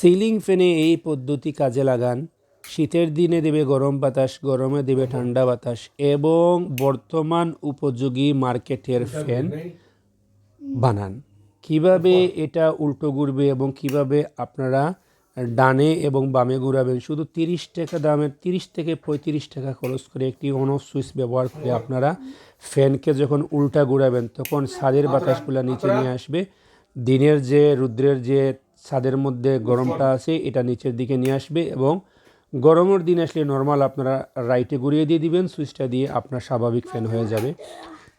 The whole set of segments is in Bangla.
সিলিং ফ্যানে এই পদ্ধতি কাজে লাগান। শীতের দিনে দেবে গরম বাতাস, গরমে দেবে ঠান্ডা বাতাস এবং বর্তমান উপযোগী মার্কেটের ফ্যান বানান। কীভাবে এটা উল্টো ঘুরবে এবং কীভাবে আপনারা ডানে এবং বামে ঘুরাবেন? শুধু তিরিশ টাকা দামের তিরিশ থেকে পঁয়ত্রিশ টাকা খরচ করে একটি অন অফ সুইচ ব্যবহার করে আপনারা ফ্যানকে যখন উল্টা ঘুরাবেন, তখন ছাদের বাতাসগুলো নিচে নিয়ে আসবে। দিনের যে, রুদ্রের যে ছাদের মধ্যে গরমটা আছে, এটা নিচের দিকে নিয়ে আসবে এবং গরমের দিন আসলে নর্মাল আপনারা রাইটে ঘুরিয়ে দিয়ে দিবেন সুইচটা দিয়ে আপনার স্বাভাবিক ফ্যান হয়ে যাবে।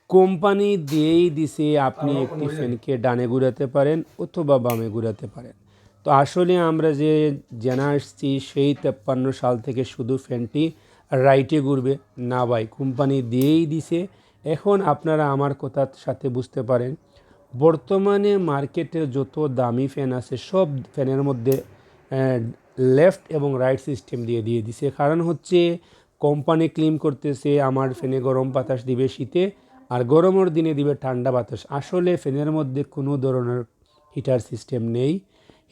কোম্পানি দিয়েই দিছে আপনি একটি ফ্যানকে ডানে ঘুরাতে পারেন অথবা বামে ঘুরাতে পারেন। তো আসলে আমরা যে জানা আসছি, সেই তেপ্পান্ন সাল থেকে শুধু ফ্যানটি রাইটে ঘুরবে। না ভাই, কোম্পানি দিয়েই দিছে। এখন আপনারা আমার কথার সাথে বুঝতে পারেন বর্তমানে মার্কেটে যত দামি ফ্যান আছে, সব ফ্যানের মধ্যে লেফট এবং রাইট সিস্টেম দিয়ে দিয়ে দিছে। কারণ হচ্ছে কোম্পানি ক্লিম করতেছে, আমার ফ্যানে গরম বাতাস দিবে শীতে, আর গরমের দিনে দিবে ঠান্ডা বাতাস। আসলে ফ্যানের মধ্যে কোনো ধরনের হিটার সিস্টেম নেই।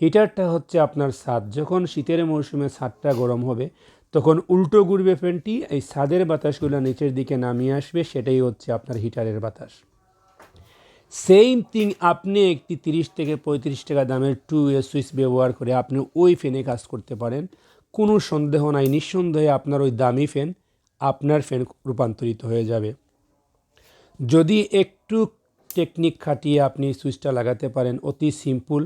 হিটারটা হচ্ছে আপনার ছাদ। যখন শীতের মৌসুমে ছাদটা গরম হবে, তখন উল্টো ঘুরবে ফ্যানটি, এই ছাদের বাতাসগুলো নিচের দিকে নামিয়ে আসবে, সেটাই হচ্ছে আপনার হিটারের বাতাস। সেম থিং আপনি একটি তিরিশ থেকে পঁয়ত্রিশ টাকা দামের টু এ সুইচ ব্যবহার করে আপনি ওই ফ্যানে কাজ করতে পারেন। কোনো সন্দেহ নাই, নিঃসন্দেহে আপনার ওই দামি ফ্যান আপনার ফ্যান রূপান্তরিত হয়ে যাবে। যদি একটু টেকনিক খাটিয়ে আপনি সুইচটা লাগাতে পারেন, অতি সিম্পল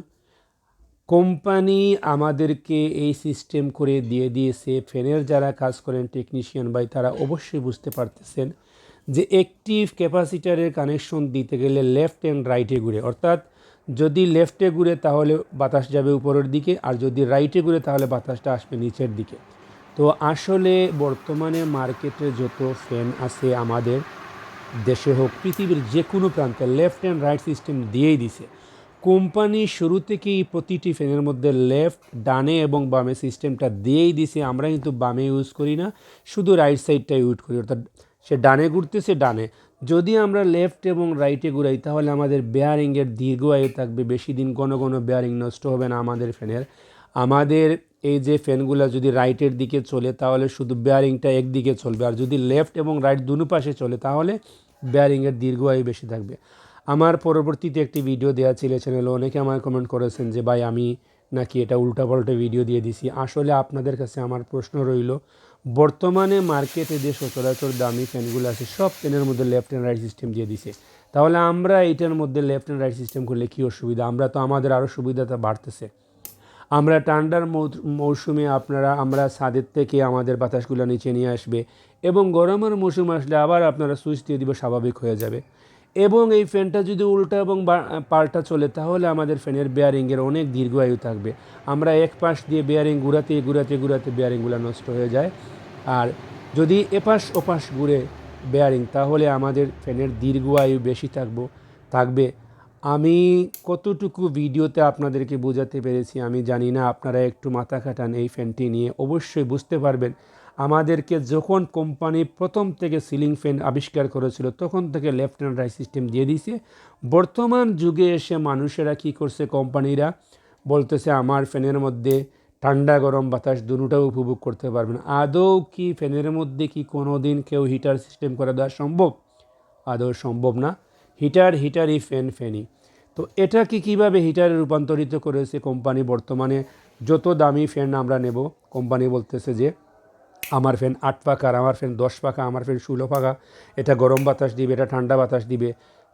কোম্পানি আমাদেরকে এই সিস্টেম করে দিয়ে দিয়েছে। ফ্যানের যারা কাজ করেন টেকনিশিয়ান ভাই, তারা অবশ্যই বুঝতে পারতেছেন যে একটি ক্যাপাসিটারের কানেকশন দিতে গেলে লেফট অ্যান্ড রাইটে ঘুরে। অর্থাৎ যদি লেফটে ঘুরে তাহলে বাতাস যাবে উপরের দিকে, আর যদি রাইটে ঘুরে তাহলে বাতাসটা আসবে নিচের দিকে। তো আসলে বর্তমানে মার্কেটে যত ফ্যান আছে আমাদের দেশে হোক, পৃথিবীর যে কোনো প্রান্তে লেফট অ্যান্ড রাইট সিস্টেম দিয়েই দিছে। কোম্পানি শুরু থেকেই প্রতিটি ফ্যানের মধ্যে লেফট ডানে এবং বামে সিস্টেমটা দিয়েই দিছে। আমরা কিন্তু বামে ইউজ করি না, শুধু রাইট সাইডটা ইউজ করি। অর্থাৎ সে ডানে ঘুরতেছে ডানে। যদি আমরা লেফট এবং রাইটে ঘুরাই, তাহলে আমাদের বেয়ারিংয়ের দীর্ঘ আয়ু থাকবে, বেশি দিন কোনো কোনো বেয়ারিং নষ্ট হবে না আমাদের ফ্যানের আমাদের এই যে ফ্যানগুলো যদি রাইটের দিকে চলে, তাহলে শুধু বেয়ারিংটা একদিকে চলবে। আর যদি লেফট এবং রাইট দুনো পাশে চলে, তাহলে বেয়ারিংয়ের দীর্ঘ আয়ু বেশি থাকবে। আমার পরবর্তীতে একটি ভিডিও দেওয়া ছিল চ্যানেলে অনেকে আমার কমেন্ট করেছেন যে, ভাই, আমি নাকি এটা উল্টাপাল্টা ভিডিও দিয়ে দিছি? আসলে আপনাদের কাছে আমার প্রশ্ন রইল, বর্তমানে মার্কেটে যে সচরাচর দামি ফ্যানগুলো আছে, সব ফ্যানের মধ্যে লেফট অ্যান্ড রাইট সিস্টেম দিয়ে দিছে। তাহলে আমরা এইটার মধ্যে লেফট অ্যান্ড রাইট সিস্টেম করলে কী অসুবিধা? আমরা তো আমাদের আরও সুবিধাটা বাড়তেছে। আমরা ঠান্ডার মৌসুমে আপনারা, আমরা ছাদের থেকে আমাদের বাতাসগুলো নিচে নিয়ে আসবে এবং গরমের মৌসুম আসলে আবার আপনারা সুইচ দিয়ে দিবে, স্বাভাবিক হয়ে যাবে। এবং এই ফ্যানটা যদি উল্টা এবং পাল্টা চলে, তাহলে আমাদের ফ্যানের বেয়ারিংয়ের অনেক দীর্ঘ আয়ু থাকবে। আমরা এক পাশ দিয়ে বেয়ারিং ঘুরাতে ঘুরাতে ঘুরাতে বেয়ারিংগুলো নষ্ট হয়ে যায়। আর যদি এপাশ ওপাশ ঘুরে বেয়ারিং তাহলে আমাদের ফ্যানের দীর্ঘ আয়ু বেশি থাকব, থাকবে। আমি কতটুকু ভিডিওতে আপনাদেরকে বোঝাতে পেরেছি আমি জানি না, আপনারা একটু মাথা খাটান এই ফ্যানটি নিয়ে। অবশ্যই বুঝতে পারবেন আমাদেরকে যখন কোম্পানি প্রথম থেকে সিলিং ফ্যান আবিষ্কার করেছিল, তখন থেকে লেফট হ্যান্ড রাইট সিস্টেম দিয়ে দিয়েছে। বর্তমান যুগে এসে মানুষেরা কি করছে? কোম্পানিরা বলতেছে, আমার ফ্যানের মধ্যে ঠান্ডা, গরম বাতাস দুটাও উপভোগ করতে পারবেন আদৌ কি ফ্যানের মধ্যে কি কোনো দিন কেউ হিটার সিস্টেম করে দেওয়া সম্ভব? আদৌ সম্ভব না। হিটার হিটারই ফ্যান ফ্যানই। তো এটা কি কীভাবে হিটারে রূপান্তরিত করেছে কোম্পানি বর্তমানে? যত দামি ফ্যান আমরা নেব, কোম্পানি বলতেছে যে আমার ফ্যান আট পাকা আর আমার ফ্যান দশ পাকা আমার ফ্যান ষোলো পাকা এটা গরম বাতাস দিবে, এটা ঠান্ডা বাতাস দিবে।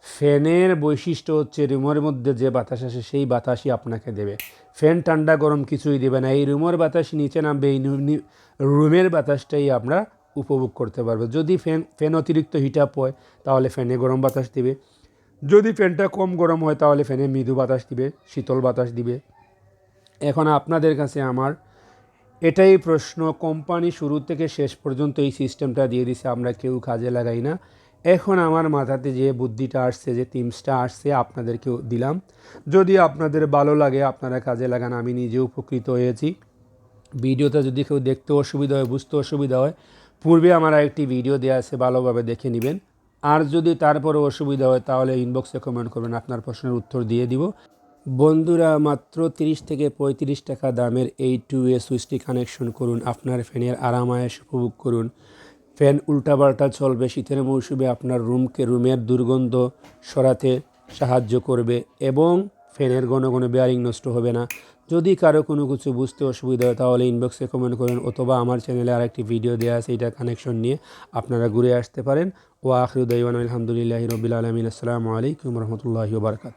ফ্যানের বৈশিষ্ট্য হচ্ছে রুমের মধ্যে যে বাতাস আসে সেই বাতাসই আপনাকে দেবে। ফ্যান ঠান্ডা গরম কিছুই দেবে না। এই রুমের বাতাস নিচে নামবে, এই রুমের বাতাসটাই আমরা উপভোগ করতে পারবে। যদি ফ্যান ফ্যান অতিরিক্ত হিট আপ হয়, তাহলে ফ্যানে গরম বাতাস দিবে। যদি ফ্যানটা কম গরম হয়, তাহলে ফ্যানে মৃদু বাতাস দিবে, শীতল বাতাস দিবে। এখন আপনাদের কাছে আমার এটাই প্রশ্ন, কোম্পানি শুরু থেকে শেষ পর্যন্ত এই সিস্টেমটা দিয়ে দিছে, আমরা কেউ কাজে লাগাই না। এখন আমার মাথাতে যে বুদ্ধিটা আসছে, যে টিমসটা আসছে, আপনাদেরকেও দিলাম। যদি আপনাদের ভালো লাগে, আপনারা কাজে লাগান, আমি নিজে উপকৃত হয়েছি। ভিডিওটা যদি কেউ দেখতে অসুবিধা হয়, বুঝতে অসুবিধা হয়, পূর্বে আমার একটি ভিডিও দেওয়া আছে, ভালোভাবে দেখে নেবেন। আর যদি তারপরে অসুবিধা হয়, তাহলে ইনবক্সে কমেন্ট করবেন, আপনার প্রশ্নের উত্তর দিয়ে দিব। বন্ধুরা, মাত্র তিরিশ থেকে পঁয়ত্রিশ টাকা দামের এই টু এ সুইচটি কানেকশন করুন। আপনার ফ্যানের আরামায়েশ উপভোগ করুন। ফ্যান উল্টাপাল্টা চলবে, শীতের মৌসুমে আপনার রুমকে রুমের দুর্গন্ধ সরাতে সাহায্য করবে এবং ফ্যানের ঘন ঘন বেয়ারিং নষ্ট হবে না। যদি কারও কোনো কিছু বুঝতে অসুবিধা হয়, তাহলে ইনবক্সে কমেন্ট করেন অথবা আমার চ্যানেলে আরেকটি ভিডিও দেওয়া আছে, এটা কানেকশন নিয়ে আপনারা ঘুরে আসতে পারেন। ও আখরুদ্দাইওয়ান আলহামদুলিল্লাহ রবিল আলমিন। আসসালামু আলাইকুম রহমতুল্লাহি বারকাত